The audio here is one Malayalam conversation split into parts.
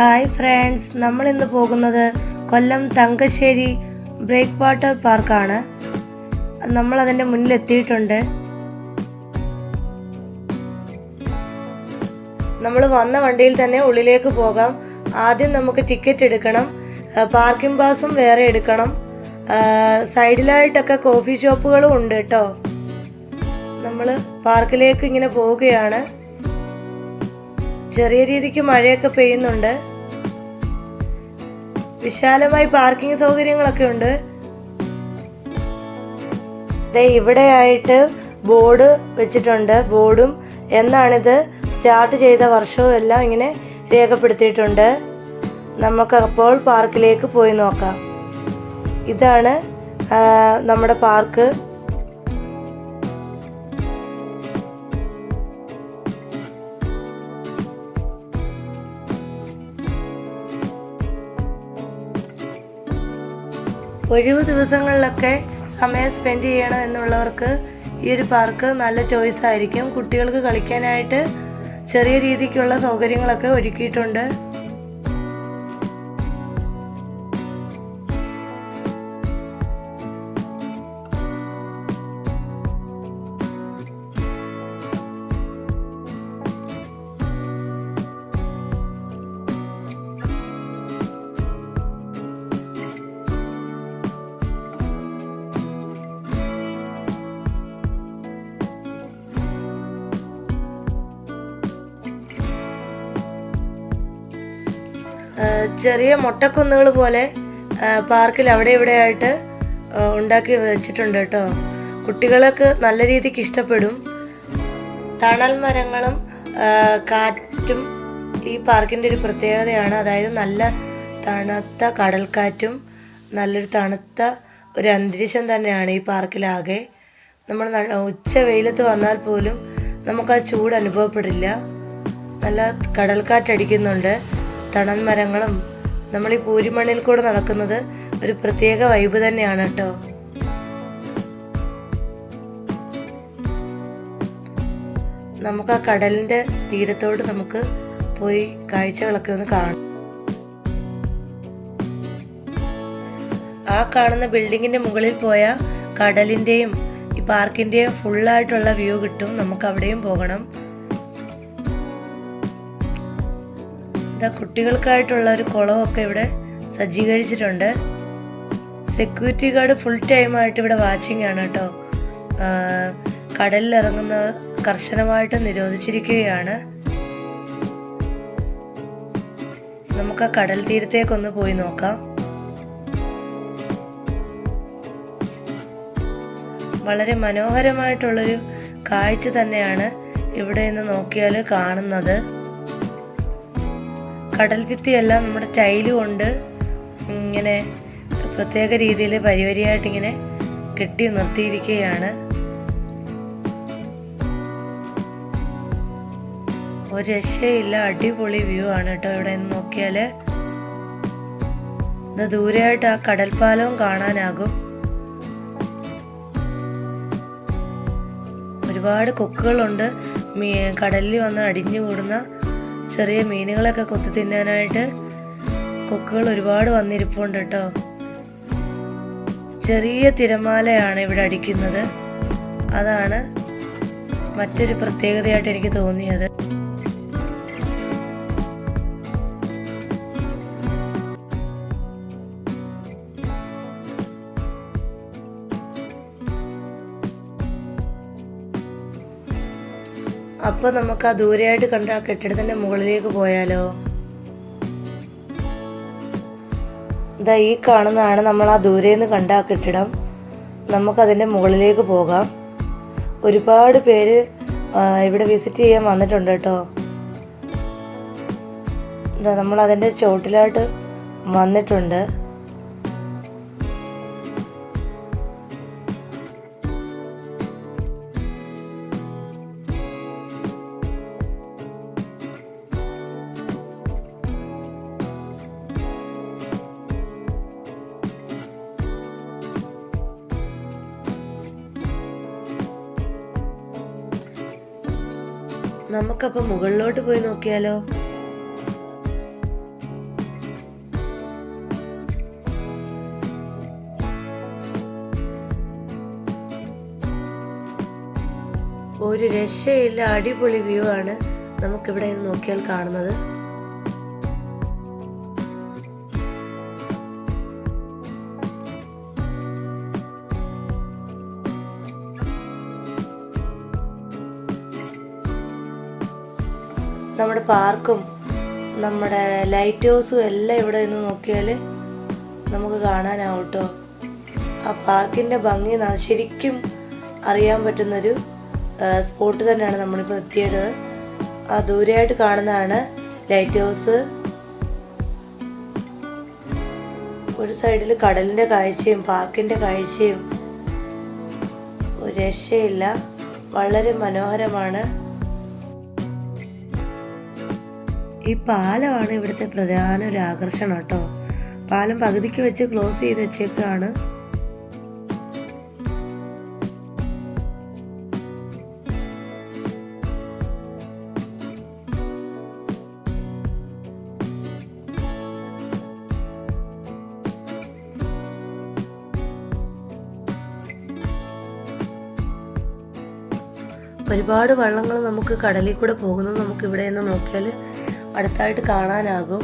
ഹായ് ഫ്രണ്ട്സ് നമ്മൾ ഇന്ന് പോകുന്നത് കൊല്ലം തങ്കശ്ശേരി ബ്രേക്ക് വാട്ടർ പാർക്കാണ്. നമ്മൾ അതിന്റെ മുന്നിൽ എത്തിയിട്ടുണ്ട് നമ്മൾ വന്ന വണ്ടിയിൽ തന്നെ ഉള്ളിലേക്ക് പോകാം. ആദ്യം നമുക്ക് ടിക്കറ്റ് എടുക്കണം. പാർക്കിംഗ് പാസും വേറെ എടുക്കണം. സൈഡിലായിട്ടൊക്കെ കോഫി ഷോപ്പുകളും ഉണ്ട് കേട്ടോ. നമ്മൾ പാർക്കിലേക്ക് ഇങ്ങനെ പോവുകയാണ്. ചെറിയ രീതിക്ക് മഴയൊക്കെ പെയ്യുന്നുണ്ട്. വിശാലമായി പാർക്കിംഗ് സൗകര്യങ്ങളൊക്കെ ഉണ്ട്. ദേ ഇവിടെയായിട്ട് ബോർഡ് വെച്ചിട്ടുണ്ട്. ബോർഡും എന്നാണിത് സ്റ്റാർട്ട് ചെയ്ത വർഷവും എല്ലാം ഇങ്ങനെ രേഖപ്പെടുത്തിയിട്ടുണ്ട്. നമുക്ക് അപ്പോൾ പാർക്കിലേക്ക് പോയി നോക്കാം. ഇതാണ് നമ്മുടെ പാർക്ക്. ഒഴിവ് ദിവസങ്ങളിലൊക്കെ സമയം സ്പെൻഡ് ചെയ്യണം എന്നുള്ളവർക്ക് ഈ ഒരു പാർക്ക് നല്ല ചോയ്സ് ആയിരിക്കും. കുട്ടികൾക്ക് കളിക്കാനായിട്ട് ചെറിയ രീതിക്കുള്ള സൗകര്യങ്ങളൊക്കെ ഒരുക്കിയിട്ടുണ്ട്. ചെറിയ മൊട്ടക്കുന്നുകൾ പോലെ പാർക്കിൽ അവിടെ ഇവിടെ ആയിട്ട് ഉണ്ടാക്കി വെച്ചിട്ടുണ്ട് കേട്ടോ. കുട്ടികൾക്ക് നല്ല രീതിക്ക് ഇഷ്ടപ്പെടും. തണൽ മരങ്ങളും കാറ്റും ഈ പാർക്കിന്റെ ഒരു പ്രത്യേകതയാണ്. അതായത് നല്ല തണുത്ത കടൽക്കാറ്റും നല്ലൊരു തണുത്ത ഒരു അന്തരീക്ഷം തന്നെയാണ് ഈ പാർക്കിലാകെ. നമ്മൾ ഉച്ച വെയിലത്ത് വന്നാൽ പോലും നമുക്ക് ആ ചൂട് അനുഭവപ്പെടില്ല. നല്ല കടൽക്കാറ്റടിക്കുന്നുണ്ട്. തണൽ മരങ്ങളും നമ്മൾ ഈ പൂരിമണ്ണിൽ കൂടെ നടക്കുന്നത് ഒരു പ്രത്യേക വൈബ് തന്നെയാണ് കേട്ടോ. നമുക്ക് ആ കടലിന്റെ തീരത്തോട് നമുക്ക് പോയി കാഴ്ചകളൊക്കെ ഒന്ന് കാണാം. ആ കാണുന്ന ബിൽഡിങ്ങിന്റെ മുകളിൽ പോയ കടലിന്റെയും ഈ പാർക്കിന്റെയും ഫുള്ളായിട്ടുള്ള വ്യൂ കിട്ടും. നമുക്ക് അവിടെയും പോകണം. ഇതാ കുട്ടികൾക്കായിട്ടുള്ള ഒരു കുളമൊക്കെ ഇവിടെ സജ്ജീകരിച്ചിട്ടുണ്ട്. സെക്യൂരിറ്റി ഗാർഡ് ഫുൾ ടൈമായിട്ട് ഇവിടെ വാച്ചിങ് ആണ് കേട്ടോ. കടലിലിറങ്ങുന്ന കർശനമായിട്ട് നിരോധിച്ചിരിക്കുകയാണ്. നമുക്ക് ആ കടൽ തീരത്തേക്കൊന്ന് പോയി നോക്കാം. വളരെ മനോഹരമായിട്ടുള്ളൊരു കാഴ്ച തന്നെയാണ് ഇവിടെ നിന്ന് നോക്കിയാൽ കാണുന്നത്. കടൽ ഭിത്തിയെല്ലാം നമ്മുടെ ടൈൽ കൊണ്ട് ഇങ്ങനെ പ്രത്യേക രീതിയിൽ പരിവരിയായിട്ട് ഇങ്ങനെ കെട്ടി നിർത്തിയിരിക്കുകയാണ്. ഒരു രക്ഷയില്ല അടിപൊളി വ്യൂ ആണ് കേട്ടോ ഇവിടെ നിന്ന് നോക്കിയാൽ ഇത് ദൂരെയായിട്ട് ആ കടൽപ്പാലവും കാണാനാകും. ഒരുപാട് കൊക്കുകളുണ്ട്. കടലിൽ വന്ന് അടിഞ്ഞുകൂടുന്ന ചെറിയ മീനുകളൊക്കെ കൊത്തി തിന്നാനായിട്ട് കൊക്കുകൾ ഒരുപാട് വന്നിരിപ്പുണ്ട് കേട്ടോ. ചെറിയ തിരമാലയാണ് ഇവിടെ അടിക്കുന്നത്. അതാണ് മറ്റൊരു പ്രത്യേകതയായിട്ട് എനിക്ക് തോന്നിയത്. അപ്പൊ നമുക്ക് ആ ദൂരെയായിട്ട് കണ്ട ആ കെട്ടിടത്തിന്റെ മുകളിലേക്ക് പോയാലോ? ഇതാ ഈ കാണുന്നതാണ് നമ്മൾ ആ ദൂരെ നിന്ന് കണ്ട ആ കെട്ടിടം. നമുക്കതിന്റെ മുകളിലേക്ക് പോകാം. ഒരുപാട് പേര് ഇവിടെ വിസിറ്റ് ചെയ്യാൻ വന്നിട്ടുണ്ട് കേട്ടോ. നമ്മൾ അതിന്റെ ചോട്ടിലായിട്ട് വന്നിട്ടുണ്ട്. നമുക്കപ്പോ മുകളിലോട്ട് പോയി നോക്കിയാലോ? ഒരു രക്ഷയില്ല അടിപൊളി വ്യൂ ആണ് നമുക്കിവിടെ നിന്ന് നോക്കിയാൽ കാണുന്നത്. നമ്മുടെ പാർക്കും നമ്മുടെ ലൈറ്റ് ഹൗസും എല്ലാം ഇവിടെ നിന്ന് നോക്കിയാൽ നമുക്ക് കാണാനാവും കേട്ടോ ആ പാർക്കിന്റെ ഭംഗി ശരിക്കും അറിയാൻ പറ്റുന്നൊരു സ്പോട്ട് തന്നെയാണ് നമ്മളിപ്പോൾ എത്തിയത് ആ ദൂരെയായിട്ട് കാണുന്നതാണ് ലൈറ്റ് ഹൗസ്. ഒരു സൈഡിൽ കടലിന്റെ കാഴ്ചയും പാർക്കിന്റെ കാഴ്ചയും. രക്ഷയില്ല. വളരെ മനോഹരമാണ്. ഈ പാലമാണ് ഇവിടുത്തെ പ്രധാന ഒരു ആകർഷണം കേട്ടോ. പാലം പകുതിക്ക് വെച്ച് ക്ലോസ് ചെയ്ത് വെച്ചേക്കാണ്. ഒരുപാട് വള്ളങ്ങൾ നമുക്ക് കടലിൽ കൂടെ പോകുന്നത് നമുക്ക് ഇവിടെ നിന്ന് നോക്കിയാൽ അടുത്തായിട്ട് കാണാനാകും.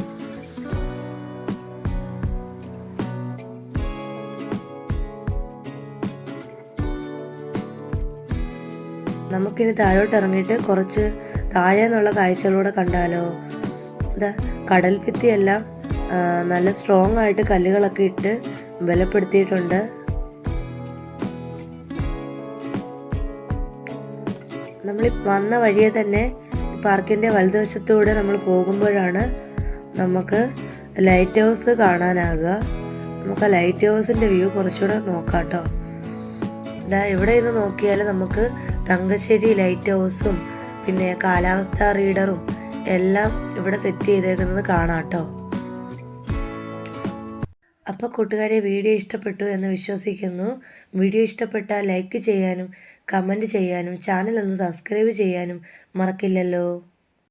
നമുക്കിനി താഴോട്ട് ഇറങ്ങിയിട്ട് കുറച്ച് താഴെ നിന്നുള്ള കാഴ്ചകളൂടെ കണ്ടാലോ? ഇതാ കടൽ ഭിത്തിയെല്ലാം നല്ല സ്ട്രോങ് ആയിട്ട് കല്ലുകളൊക്കെ ഇട്ട് ബലപ്പെടുത്തിയിട്ടുണ്ട്. നമ്മൾ വന്ന വഴിയെ തന്നെ പാർക്കിന്റെ വലതുവശത്തൂടെ നമ്മൾ പോകുമ്പോഴാണ് നമുക്ക് ലൈറ്റ് ഹൗസ് കാണാനാകുക. നമുക്ക് ആ ലൈറ്റ് ഹൗസിന്റെ വ്യൂ കുറച്ചുകൂടെ നോക്കാം കേട്ടോ ഇതാ ഇവിടെ നിന്ന് നോക്കിയാൽ നമുക്ക് തങ്കശ്ശേരി ലൈറ്റ് ഹൗസും പിന്നെ കാലാവസ്ഥ റീഡറും എല്ലാം ഇവിടെ സെറ്റ് ചെയ്തേക്കുന്നത് കാണാം കേട്ടോ അപ്പോൾ കൂട്ടുകാരെ വീഡിയോ ഇഷ്ടപ്പെട്ടു എന്ന് വിശ്വസിക്കുന്നു. വീഡിയോ ഇഷ്ടപ്പെട്ടാൽ ലൈക്ക് ചെയ്യാനും കമന്റ് ചെയ്യാനും ചാനൽ ഒന്ന് സബ്സ്ക്രൈബ് ചെയ്യാനും മറക്കില്ലല്ലോ.